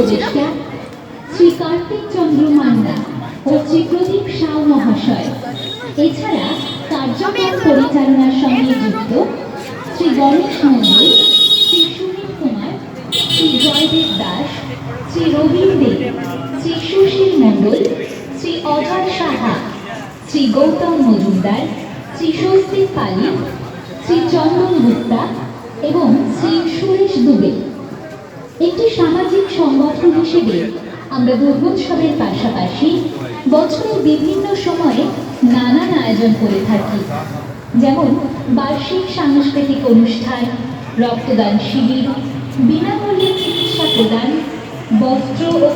উপদেষ্টা শ্রী কার্তিক চন্দ্র মান্না ও শ্রী প্রদীপ সাউ মহাশয়। এছাড়া কার্যক্রম পরিচালনার সঙ্গে যুক্ত শ্রী গণেশ মন্ডল, শ্রী সুনীল কুমার, শ্রী জয়দেব দাস, শ্রী রবীন দেব, শ্রী সুশীল মণ্ডল শ্রী অজয় সাহা, শ্রী গৌতম মজুমদার, শ্রী স্বস্তিক পালি শ্রী চন্দন গুপ্তা। একটি সামাজিক সংগঠন হিসেবে আমরা দুর্গোৎসবের পাশাপাশি বছরের বিভিন্ন সময়ে নানান আয়োজন করে থাকি। যেমন বার্ষিক সাংস্কৃতিক অনুষ্ঠান, রক্তদান শিবির, বিনামূল্যে চিকিৎসা প্রদান, বস্ত্র ও